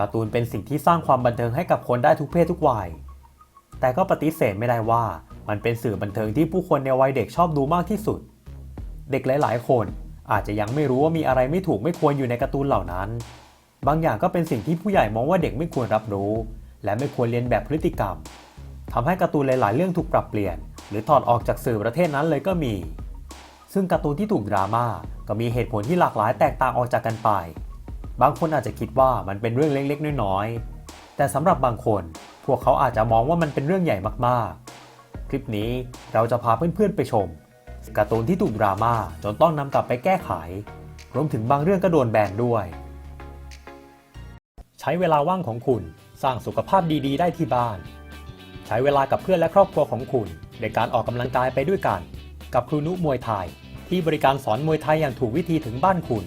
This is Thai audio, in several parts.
การ์ตูนเป็นสิ่งที่สร้างความบันเทิงให้กับคนได้ทุกเพศทุกวัย แต่ก็ปฏิเสธไม่ได้ว่ามันเป็นสื่อบันเทิงที่ผู้คนในวัยเด็กชอบดูมากที่สุด เด็กหลาย ๆ คนอาจจะยังไม่รู้ว่ามีอะไรไม่ถูกไม่ควรอยู่ในการ์ตูนเหล่านั้น บางอย่างก็เป็นสิ่งที่ผู้ใหญ่มองว่าเด็กไม่ควรรับรู้ และไม่ควรเรียนแบบพฤติกรรมทำให้การ์ตูนหลาย ๆ เรื่องถูกปรับเปลี่ยน หรือถอดออกจากสื่อประเทศนั้นเลยก็มี ซึ่งการ์ตูนที่ถูกดราม่าก็มีเหตุผลที่หลากหลายแตกต่างออกจากกันไป บางคนอาจจะคิดว่ามันเป็นเรื่องเล็กๆ น้อยๆ แต่สำหรับบางคนพวกเขาอาจจะมองว่ามันเป็นเรื่องใหญ่มากๆ คลิปนี้เราจะพาเพื่อนๆไปชมการ์ตูนที่ถูกดราม่าจนต้องนำกลับไปแก้ไข รวมถึงบางเรื่องก็โดนแบนด้วย ใช้เวลาว่างของคุณสร้างสุขภาพดีๆ ได้ที่บ้าน ใช้เวลากับเพื่อนและครอบครัวของคุณ ในการออกกำลังกายไปด้วยกัน กับครูนุมวยไทย ที่บริการสอนมวยไทยอย่างถูกวิธีถึงบ้านคุณ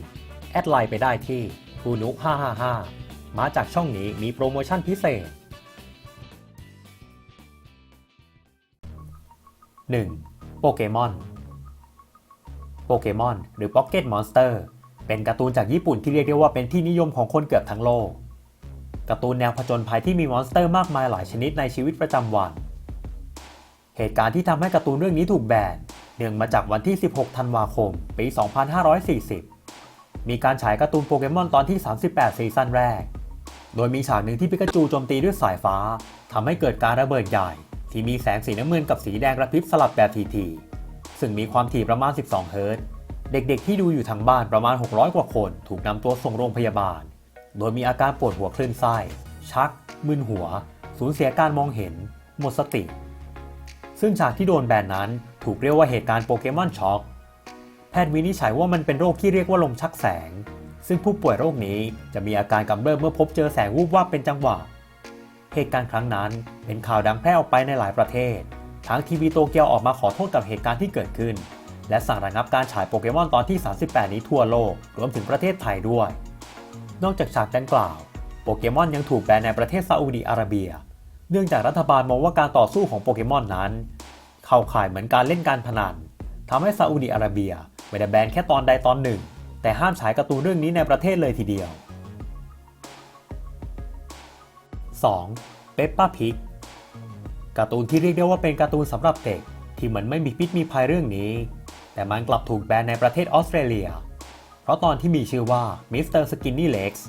แอดไลน์ไปได้ที่ คูนุ555 มาจากช่องนี้มีโปรโมชั่นพิเศษ 1. โปเกมอน โปเกมอน หรือ Pocket Monster เป็นการ์ตูนจากญี่ปุ่นที่เรียกได้ว่าเป็นที่นิยมของคนเกือบทั้งโลก การ์ตูนแนวผจญภัยที่มีมอนสเตอร์มากมายหลายชนิดในชีวิตประจำวัน เหตุการณ์ที่ทำให้การ์ตูนเรื่องนี้ถูกแบนเนื่องมาจากวันที่ 16 ธันวาคม ปี 2540 มีการฉายการ์ตูนโปเกมอนตอนที่ 38 ซีซั่นแรก โดยมีฉากหนึ่งที่ปิกาจูโจมตีด้วยสายฟ้าทำให้เกิดการระเบิดใหญ่ ที่มีแสงสีน้ำเงินกับสีแดงกระพริบสลับแบบทีๆซึ่งมีความถี่ประมาณ 12 เฮิรตซ์ เด็กๆ ที่ดูอยู่ทางบ้านประมาณ 600 กว่าคน ถูกนำตัวส่งโรงพยาบาล โดยมีอาการปวดหัวคลื่นไส้ ชัก มึนหัว สูญเสียการมองเห็น หมดสติ ซึ่งฉากที่โดนแบนนั้นถูกเรียกว่าเหตุการณ์โปเกมอนช็อก แพทย์วินิจฉัยว่ามันเป็นโรคที่เรียกว่าลมชักแสง ซึ่งผู้ป่วยโรคนี้จะมีอาการกำเริบเมื่อพบเจอแสงวูบวาบเป็นจังหวะ เหตุการณ์ครั้งนั้นเป็นข่าวดังแพร่ออกไปในหลายประเทศทั้งทีวีโตเกียวออกมาขอโทษกับเหตุการณ์ที่เกิดขึ้น และสั่งระงับการฉายโปเกมอนตอนที่ 38 นี้ทั่วโลก รวมถึงประเทศไทยด้วย นอกจากฉากดังกล่าว โปเกมอนยังถูกแบนในประเทศซาอุดิอาระเบีย เนื่องจากรัฐบาลมองว่าการต่อสู้ของโปเกมอนนั้น เข้าข่ายเหมือนการเล่นการพนันทำให้ซาอุดิอาระเบีย ไม่ได้แบนแค่ตอนใดตอนหนึ่ง แต่ห้ามฉายการ์ตูนเรื่องนี้ในประเทศเลยทีเดียว 2. เปปป้าพิกการ์ตูนที่เรียกได้ว่าเป็นการ์ตูนสำหรับเด็ก ที่เหมือนไม่มีพิษมีภัยเรื่องนี้ แต่มันกลับถูกแบนในประเทศออสเตรเลีย เพราะตอนที่มีชื่อว่ามิสเตอร์สกินนี่เล็กซ์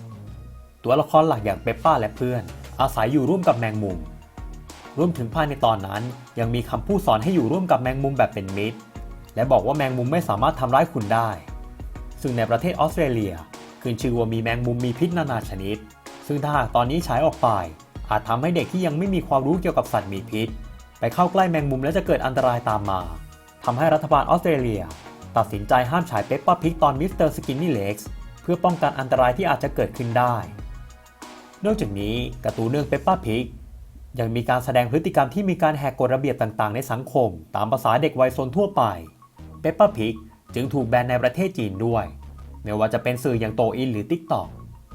ตัวละครหลักอย่างเปปป้าและเพื่อน อาศัยอยู่ร่วมกับแมงมุมรวมถึงภายในตอนนั้นยังมีคำพูดสอนให้อยู่ร่วมกับแมงมุมแบบเป็นมิตร และบอกว่าแมงมุมไม่สามารถทำร้ายคุณได้ ซึ่งในประเทศออสเตรเลียขึ้นชื่อว่ามีแมงมุมมีพิษนานาชนิด ซึ่งถ้าหากตอนนี้ฉายออกไป อาจทำให้เด็กที่ยังไม่มีความรู้เกี่ยวกับสัตว์มีพิษ ไปเข้าใกล้แมงมุมและจะเกิดอันตรายตามมาทำให้รัฐบาลออสเตรเลีย ตัดสินใจห้ามฉายเปปเป้าพิกตอนมิสเตอร์สกินนี่เล็กซ์เพื่อป้องกันอันตรายที่อาจจะเกิดขึ้นได้นอกจากนี้การ์ตูนเรื่องเปปป้าพิกยังมีการแสดงพฤติกรรมที่มีการแหกกฎระเบียบต่างๆ ในสังคม ตามภาษาเด็กวัยซนทั่วไป เปปป้าพิกจึงถูกแบนในประเทศจีนด้วย ไม่ว่าจะเป็นสื่ออย่างโตอินหรือ TikTok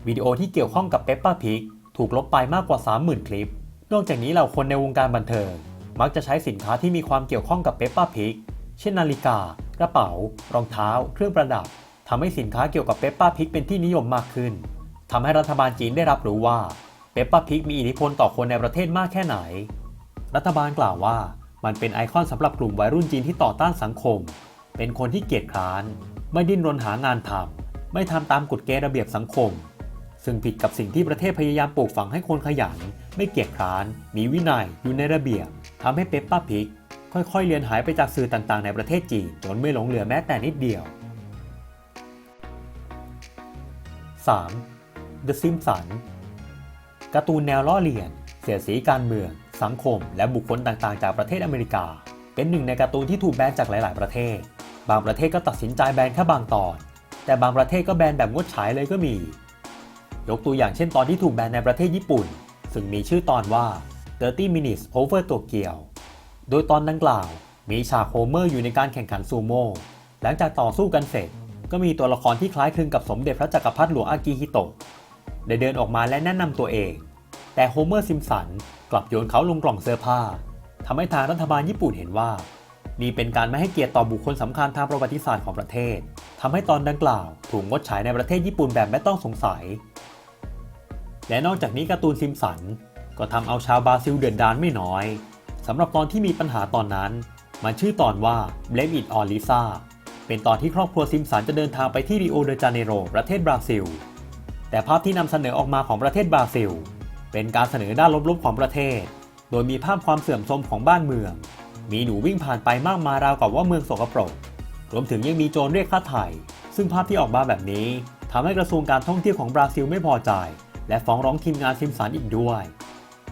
วิดีโอที่เกี่ยวข้องกับเปปป้าพิกถูกลบไปมากกว่า 30,000 คลิป นอกจากนี้เหล่าคนในวงการบันเทิง มักจะใช้สินค้าที่มีความเกี่ยวข้องกับเปปป้าพิกเช่นนาฬิกา กระเป๋า รองเท้า เครื่องประดับทำให้สินค้าเกี่ยวกับเปปป้าพิกเป็นที่นิยมมากขึ้นทำให้รัฐบาลจีนได้รับรู้ว่าเปปป้าพิกมีอิทธิพลต่อคนในประเทศมากแค่ไหน รัฐบาลกล่าวว่ามันเป็นไอคอนสำหรับกลุ่มวัยรุ่นจีนที่ต่อต้านสังคม เป็นคนที่เกียจคร้าน ไม่ดิ้นรนหางานทำไม่ทำตามกฎเกณฑ์ระเบียบสังคม ซึ่งผิดกับสิ่งที่ประเทศพยายามปลูกฝังให้คนขยัน ไม่เกียจคร้าน มีวินัยอยู่ในระเบียบทำให้เปปป้าพิก ค่อยๆเลือนหายไปจากสื่อต่างๆ ในประเทศจีนจนไม่หลงเหลือแม้แต่นิดเดียว 3. The Simpsons การ์ตูนแนวล้อเลียน เสียสีการเมือง สังคม และบุคคลต่างๆ จากประเทศอเมริกา เป็นหนึ่งในการ์ตูนที่ถูกแบนจากหลาย ๆ ประเทศ บางประเทศก็ตัดสินใจแบนแค่บางตอน แต่บางประเทศก็แบนแบบงดฉายเลยก็มี ยกตัวอย่างเช่นตอนที่ถูกแบนในประเทศญี่ปุ่น ซึ่งมีชื่อตอนว่า 30 minutes over Tokyo โดยตอนดังกล่าว มีฉากโฮเมอร์อยู่ในการแข่งขันซูโม่หลังจากต่อสู้กันเสร็จ ก็มีตัวละครที่คล้ายคลึงกับสมเด็จพระจักรพรรดิหลวงอากิฮิโตะได้เดินออกมาและแนะนำตัวเอง แต่โฮเมอร์ซิมสันกลับโยนเขาลงกล่องเสื้อผ้าทำให้ทางรัฐบาลญี่ปุ่นเห็นว่า นี่เป็นการไม่ให้เกียรติต่อบุคคลสำคัญทางประวัติศาสตร์ของประเทศทำให้ตอนดังกล่าว ถูกงดฉายในประเทศญี่ปุ่นแบบไม่ต้องสงสัย และนอกจากนี้การ์ตูนซิมสัน ก็ทำเอาชาวบราซิลเดือดดานไม่น้อยสำหรับตอนที่มีปัญหาตอนนั้น มันชื่อตอนว่า Blame It on Lisa เป็นตอนที่ครอบครัวซิมสันจะเดินทางไปที่ริโอเดจาเนโรประเทศบราซิล แต่ภาพที่นำเสนอออกมาของประเทศบราซิล เป็นการเสนอด้านลบๆของประเทศ โดยมีภาพความเสื่อมโทรมของบ้านเมือง มีหนูวิ่งผ่านไปมากมายราวกับว่าเมืองสกปรก รวมถึงยังมีโจรเรียกค่าไถ่ซึ่งภาพที่ออกมาแบบนี้ทำให้กระทรวงการท่องเที่ยวของบราซิลไม่พอใจ และฟ้องร้องทีมงานซิมสันอีกด้วย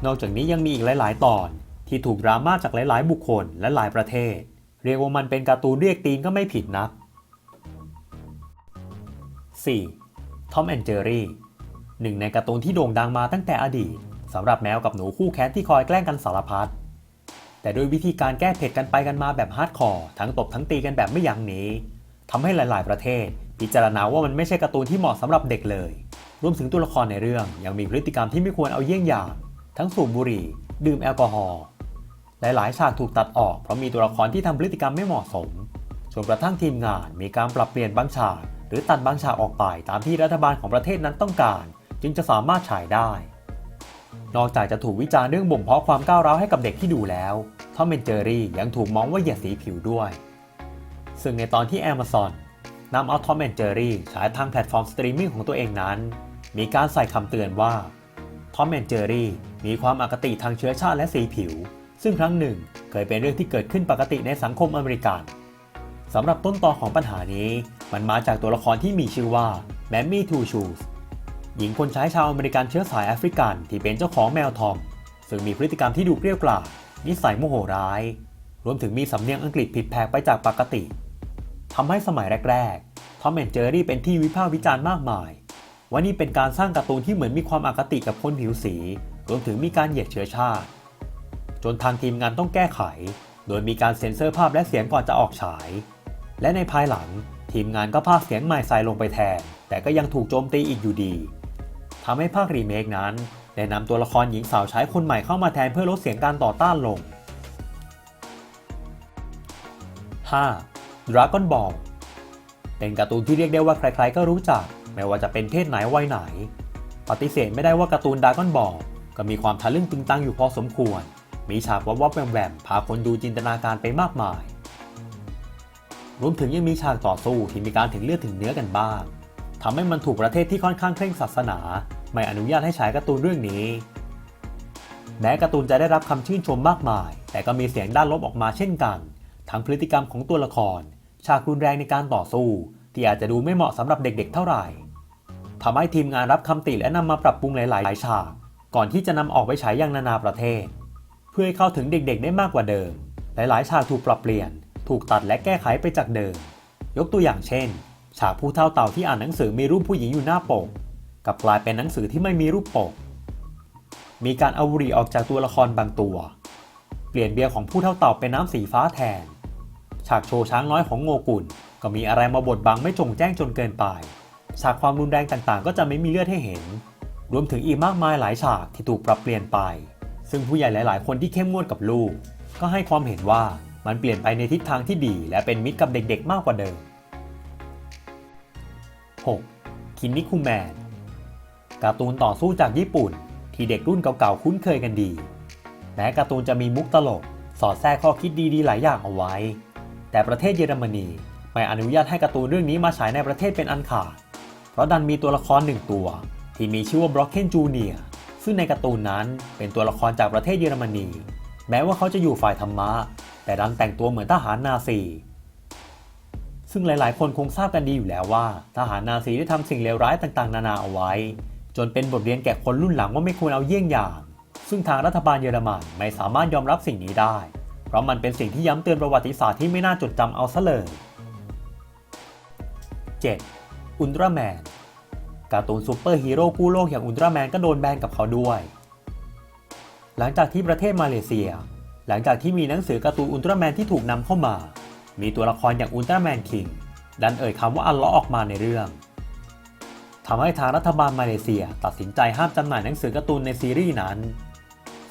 นอกจากนี้ยังมีอีกหลาย ๆ ตอน ที่ถูกดราม่าจากหลาย ๆ บุคคลและหลายประเทศ เรียกว่ามันเป็นการ์ตูนเรียกตีนก็ไม่ผิดนัก 4. ทอมแอนเจอรี่หนึ่งในการ์ตูนที่โด่งดังมาตั้งแต่อดีตสำหรับแมวกับหนูคู่แค้นที่คอยแกล้งกันสารพัด แต่โดยวิธีการแก้เผ็ดกันไปกันมาแบบฮาร์ดคอร์ทั้งตบทั้งตีกันแบบไม่ยั้งนี้ทำให้หลาย ๆ ประเทศ พิจารณาว่ามันไม่ใช่การ์ตูนที่เหมาะสำหรับเด็กเลย รวมถึงตัวละครในเรื่องยังมีพฤติกรรมที่ไม่ควรเอาเยี่ยงอย่าง ทั้งสูบบุหรี่ ดื่มแอลกอฮอล์หลาย ๆ ฉากถูกตัดออกเพราะมีตัวละครที่ทำพฤติกรรมไม่เหมาะสมจนกระทั่งทีมงานมีการปรับเปลี่ยนบางฉากหรือตัดบางฉากออกไปตามที่รัฐบาลของประเทศนั้นต้องการ จึงจะสามารถฉายได้ นอกจากจะถูกวิจารณ์เรื่องบ่มเพาะความก้าวร้าวให้กับเด็กที่ดูแล้ว ทอมเมนเจอรี่ยังถูกมองว่าเหยียดสีผิวด้วย ซึ่งในตอนที่ Amazon นำเอาทอมแอนเจอรี่ฉายทางแพลตฟอร์มสตรีมมิ่งของตัวเองนั้น มีการใส่คำเตือนว่าทอมแอนเจอรี่มีความอคติทางเชื้อชาติและสีผิว ซึ่งครั้งหนึ่งเคยเป็นเรื่องที่เกิดขึ้นปกติในสังคมอเมริกันสำหรับต้นตอของปัญหานี้ มันมาจากตัวละครที่มีชื่อว่าแมมมี่ทูชูสหญิงคนใช้ชาวอเมริกันเชื้อสายแอฟริกันที่เป็นเจ้าของแมวทอม ซึ่งมีพฤติกรรมที่ดูเกรี้ยวกราด นิสัยโมโหร้าย รวมถึงมีสำเนียงอังกฤษผิดแผกไปจากปกติทำให้สมัยแรกๆทอมแอนเจอรี่เป็นที่วิพากษ์วิจารณ์มากมาย ว่านี่เป็นการสร้างการ์ตูนที่เหมือนมีความอคติกับคนผิวสี รวมถึงมีการเหยียดเชื้อชาติ จนทางทีมงานต้องแก้ไข โดยมีการเซ็นเซอร์ภาพและเสียงก่อนจะออกฉาย และในภายหลังทีมงานก็พากเสียงใหม่ใส่ลงไปแทน แต่ก็ยังถูกโจมตีอีกอยู่ดีทำให้ภาครีเมคนั้น ได้นำตัวละครหญิงสาวใช้คนใหม่เข้ามาแทนเพื่อลดเสียงการต่อต้านลง 5. Dragon Ball เป็นการ์ตูนที่เรียกได้ว่าใครๆก็รู้จัก ไม่ว่าจะเป็นเพศไหนวัยไหน ปฏิเสธไม่ได้ว่าการ์ตูน Dragon Ball ก็มีความทะลึ่งตึงตังอยู่พอสมควร มีฉากวับวับแวมแวมพาคนดูจินตนาการไปมากมาย รวมถึงยังมีฉากต่อสู้ที่มีการถึงเลือดถึงเนื้อกันบ้างทำให้มันถูกประเทศที่ค่อนข้างเคร่งศาสนา ไม่อนุญาตให้ฉายการ์ตูนเรื่องนี้ แม้การ์ตูนจะได้รับคำชื่นชมมากมาย แต่ก็มีเสียงด้านลบออกมาเช่นกัน ทั้งพฤติกรรมของตัวละคร ฉากรุนแรงในการต่อสู้ ที่อาจจะดูไม่เหมาะสำหรับเด็กๆ เท่าไหร่ทำให้ทีมงานรับคำติและนำมาปรับปรุงหลายๆฉาก ก่อนที่จะนำออกไปฉายยังนานาประเทศ เพื่อให้เข้าถึงเด็กๆ ได้มากกว่าเดิม หลายๆ ฉากถูกปรับเปลี่ยน ถูกตัดและแก้ไขไปจากเดิม ยกตัวอย่างเช่น ฉากผู้เท่าเต่าที่อ่านหนังสือมีรูปผู้หญิงอยู่หน้าปก กลับกลายเป็นหนังสือที่ไม่มีรูปปก มีการเอาบุหรี่ออกจากตัวละครบางตัว เปลี่ยนเบียร์ของผู้เท่าเต่าเป็นน้ำสีฟ้าแทน ฉากโชว์ช้างน้อยของโงกุลก็มีอะไรมาบดบังไม่จงแจ้งจนเกินไป ฉากความรุนแรงต่างๆ ก็จะไม่มีเลือดให้เห็น รวมถึงอีกมากมายหลายฉากที่ถูกปรับเปลี่ยนไป ซึ่งผู้ใหญ่หลาย ๆ คนที่เข้มงวดกับลูก ก็ให้ความเห็นว่ามันเปลี่ยนไปในทิศทางที่ดี และเป็นมิตรกับเด็กๆ มากกว่าเดิม 6. คินนิคุแมน การ์ตูนต่อสู้จากญี่ปุ่น ที่เด็กรุ่นเก่าๆคุ้นเคยกันดี แม้การ์ตูนจะมีมุกตลก สอดแทรกข้อคิดดีๆ หลายอย่างเอาไว้ แต่ประเทศเยอรมนีไม่อนุญาตให้การ์ตูนเรื่องนี้มาฉายในประเทศเป็นอันขาด เพราะดันมีตัวละครหนึ่งตัว ที่มีชื่อว่าบล็อกเคนจูเนียซึ่งในการ์ตูนนั้นเป็นตัวละครจากประเทศเยอรมนี แม้ว่าเขาจะอยู่ฝ่ายธรรมะ แต่ดันแต่งตัวเหมือนทหารนาซีซึ่งหลายๆ คนคงทราบกันดีอยู่แล้วว่า ทหารนาซีได้ทำสิ่งเลวร้ายต่างๆ นานาเอาไว้ จนเป็นบทเรียนแก่คนรุ่นหลังว่าไม่ควรเอาเยี่ยงอย่าง ซึ่งทางรัฐบาลเยอรมันไม่สามารถยอมรับสิ่งนี้ได้ เพราะมันเป็นสิ่งที่ย้ำเตือนประวัติศาสตร์ที่ไม่น่าจดจำเอาซะเลย 7. อุลตร้าแมนการ์ตูนซูเปอร์ฮีโร่กู้โลกอย่างอุลตร้าแมนก็โดนแบนกับเขาด้วย หลังจากที่ประเทศมาเลเซีย หลังจากที่มีหนังสือการ์ตูนอุลตร้าแมนที่ถูกนำเข้ามา มีตัวละครอย่างอุลตร้าแมนคิงดันเอ่ยคำว่าอัลเลาะห์ออกมาในเรื่อง ทำให้ทางรัฐบาลมาเลเซีย ตัดสินใจห้ามจำหน่ายหนังสือการ์ตูนในซีรีส์นั้น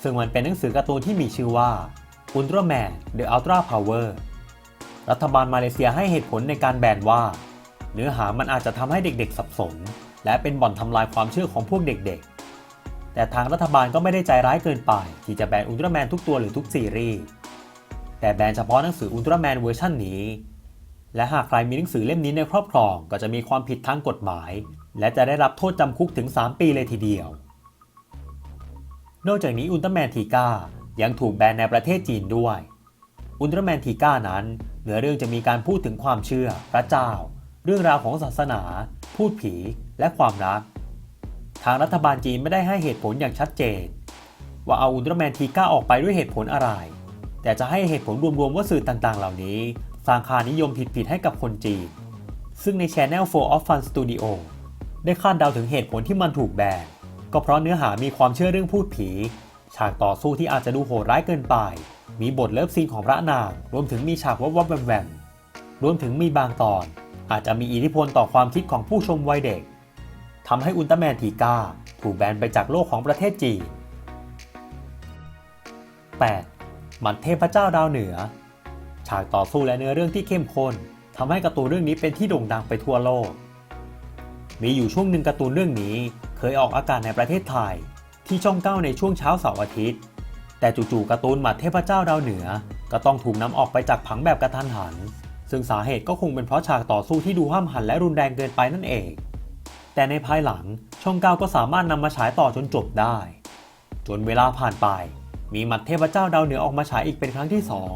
ซึ่งมันเป็นหนังสือการ์ตูนที่มีชื่อว่า Ultraman The Ultra Power รัฐบาลมาเลเซียให้เหตุผลในการแบนว่า เนื้อหามันอาจจะทำให้เด็กๆสับสน และเป็นบ่อนทำลายความเชื่อของพวกเด็กๆ แต่ทางรัฐบาลก็ไม่ได้ใจร้ายเกินไป ที่จะแบนอุลตร้าแมนทุกตัวหรือทุกซีรีส์แต่แบนเฉพาะหนังสืออุลตร้าแมนเวอร์ชันนี้ และหากใครมีหนังสือเล่มนี้ในครอบครอง ก็จะมีความผิดทางกฎหมาย และจะได้รับโทษจำคุกถึง 3 ปีเลยทีเดียว นอกจากนี้อุลตร้าแมนทีก้ายังถูกแบนในประเทศจีนด้วย อุลตร้าแมนทีก้านั้นเนื้อเรื่องจะมีการพูดถึงความเชื่อ พระเจ้า เรื่องราวของศาสนา พูดผี และความรัก ทางรัฐบาลจีนไม่ได้ให้เหตุผลอย่างชัดเจน ว่าเอาอุลตร้าแมนทีก้าออกไปด้วยเหตุผลอะไร แต่จะให้เหตุผลรวมๆว่าสื่อต่างๆ เหล่านี้สร้างค่านิยมผิดๆให้กับคนจีน ซึ่งใน Channel 4 of Fun Studio ได้คาดเดาถึงเหตุผลที่มันถูกแบนก็เพราะเนื้อหามีความเชื่อเรื่องพูดผี ฉากต่อสู้ที่อาจจะดูโหดร้ายเกินไป มีบทเลิฟซีนของพระนาง รวมถึงมีฉากวับวับแวมแวมรวมถึงมีบางตอน อาจจะมีอิทธิพลต่อความคิดของผู้ชมวัยเด็กทำให้อุลตร้าแมนทีก้าถูกแบนไปจากโลกของประเทศจีน 8. มัดเทพเจ้าดาวเหนือ ฉากต่อสู้และเนื้อเรื่องที่เข้มข้นทำให้การ์ตูนเรื่องนี้เป็นที่โด่งดังไปทั่วโลก มีอยู่ช่วงหนึ่งการ์ตูนเรื่องนี้ เคยออกอากาศในประเทศไทย ที่ช่องเก้าในช่วงเช้าเสาร์อาทิตย์ แต่จู่ๆการ์ตูนหมัดเทพเจ้าดาวเหนือ ก็ต้องถูกนำออกไปจากผังแบบกระทันหัน ซึ่งสาเหตุก็คงเป็นเพราะฉากต่อสู้ที่ดูห้ามหันและรุนแรงเกินไปนั่นเอง แต่ในภายหลังช่องเก้าก็สามารถนำมาฉายต่อจนจบได้ จนเวลาผ่านไป มีหมัดเทพเจ้าดาวเหนือออกมาฉายอีกเป็นครั้งที่สอง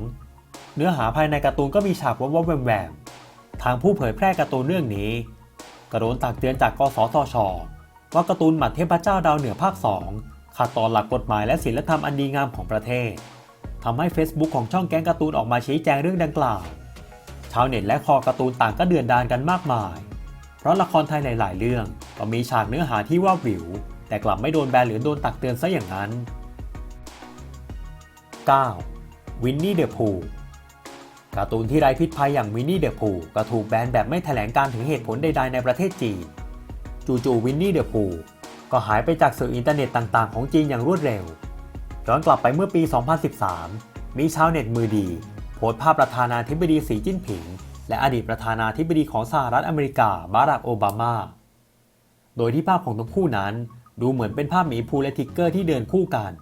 เนื้อหาภายในการ์ตูนก็มีฉากวับวับแวมแวมทางผู้เผยแพร่การ์ตูนเรื่องนี้ ก็โดนตักเตือนจากกสทช ว่าการ์ตูนหมัดเทพเจ้าดาวเหนือภาค 2 ขัดต่อหลักกฎหมายและศีลธรรมอันดีงามของประเทศทำให้ Facebook ของช่องแก๊งการ์ตูนออกมาชี้แจงเรื่องดังกล่าว ชาวเน็ตและคอการ์ตูนต่างก็เดือดดานกันมากมาย เพราะละครไทยหลาย ๆ เรื่องก็มีฉากเนื้อหาที่ว่าวิว แต่กลับไม่โดนแบนหรือโดนตักเตือนซะอย่างนั้น 9. วินนี่เดอะพู การ์ตูนที่ไร้พิษภัยอย่างวินนี่เดอะพูก็ถูกแบนแบบไม่แถลงการถึงเหตุผลใดๆในประเทศจีน จู่ๆวินนี่เดอะพูก็หายไปจากสื่ออินเทอร์เน็ตต่างๆ ของจีนอย่างรวดเร็ว ย้อนกลับไปเมื่อปี 2013 มีชาวเน็ตมือดี โพสต์ภาพประธานาธิบดีสีจิ้นผิง และอดีตประธานาธิบดีของสหรัฐอเมริกา บารักโอบามา โดยที่ภาพของทั้งคู่นั้น ดูเหมือนเป็นภาพหมีภูและทิกเกอร์ที่เดินคู่กัน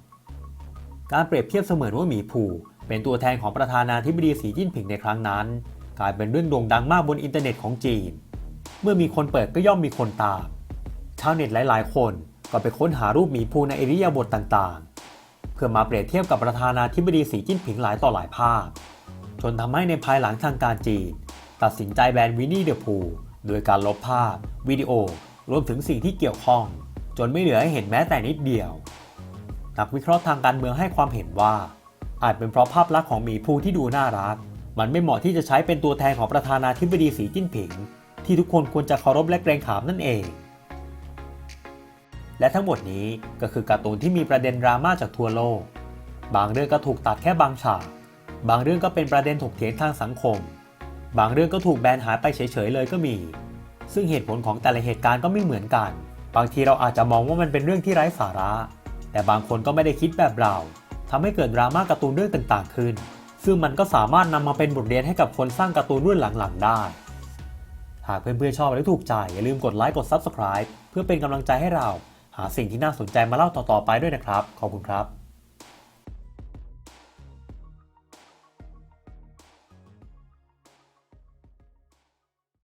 การเปรียบเทียบเสมือนว่าหมีภู เป็นตัวแทนของประธานาธิบดีสีจิ้นผิงในครั้งนั้น กลายเป็นเรื่องโด่งดังมากบนอินเทอร์เน็ตของจีน เมื่อมีคนเปิดก็ย่อมมีคนตาม ชาวเน็ตหลาย ๆ คนก็ไปค้นหารูปหมีภูในอิริยาบถต่าง ๆ เพื่อมาเปรียบเทียบกับประธานาธิบดีสีจิ้นผิงหลายต่อหลายภาพ จนทำให้ในภายหลังทางการจีน ตัดสินใจแบนวินนี่เดอะพูโดยการลบภาพ วิดีโอ รวมถึงสิ่งที่เกี่ยวข้อง จนไม่เหลือให้เห็นแม้แต่นิดเดียว นักวิเคราะห์ทางการเมืองให้ความเห็นว่า อาจเป็นเพราะภาพลักษณ์ของหมีภูที่ดูน่ารัก มันไม่เหมาะที่จะใช้เป็นตัวแทนของประธานาธิบดีสีจิ้นผิง ที่ทุกคนควรจะเคารพและเกรงขามนั่นเอง และทั้งหมดนี้ก็คือการ์ตูนที่มีประเด็นดราม่าจากทั่วโลก บางเรื่องก็ถูกตัดแค่บางฉาก บางเรื่องก็เป็นประเด็นถกเถียงทางสังคม บางเรื่องก็ถูกแบนหายไปเฉยๆเลยก็มี ซึ่งเหตุผลของแต่ละเหตุการณ์ก็ไม่เหมือนกัน บางทีเราอาจจะมองว่ามันเป็นเรื่องที่ไร้สาระ แต่บางคนก็ไม่ได้คิดแบบเรา ทำให้เกิดดราม่าการ์ตูนเรื่องต่างๆขึ้น ซึ่งมันก็สามารถนำมาเป็นบทเรียนให้กับคนสร้างการ์ตูนรุ่นหลังๆ ได้ หากเพื่อนๆชอบและถูกใจ อย่าลืมกดไลค์กด Subscribe เพื่อเป็นกำลังใจให้เรา หาสิ่งที่น่าสนใจมาเล่าต่อๆไปด้วยนะครับ ขอบคุณครับ